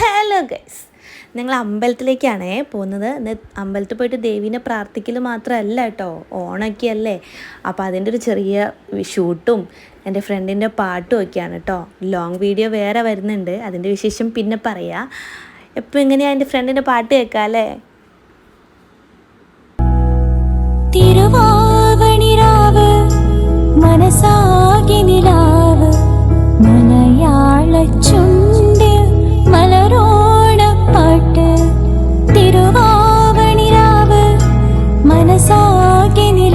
Hello guys. ഞങ്ങൾ അമ്പലത്തിലേക്കാണ് പോകുന്നത്. അമ്പലത്തിൽ പോയിട്ട് ദേവീനെ പ്രാർത്ഥിക്കൽ മാത്രമല്ല കേട്ടോ. ഓണമൊക്കെ അല്ലേ അപ്പോൾ അതിന്റെ ഒരു ചെറിയ ഷൂട്ടും എന്റെ ഫ്രണ്ടിന്റെ പാട്ടും ഒക്കെയാണ് കേട്ടോ. ലോങ് വീഡിയോ വേറെ വരുന്നുണ്ട്. അതിന്റെ വിശേഷം പിന്നെ പറയാം. എപ്പോൾ എങ്ങനെയാണ് എന്റെ ഫ്രണ്ടിന്റെ പാട്ട് കേൾക്കാം അല്ലേ? തിരുവാവണിരാവ് മനസാകി साके नि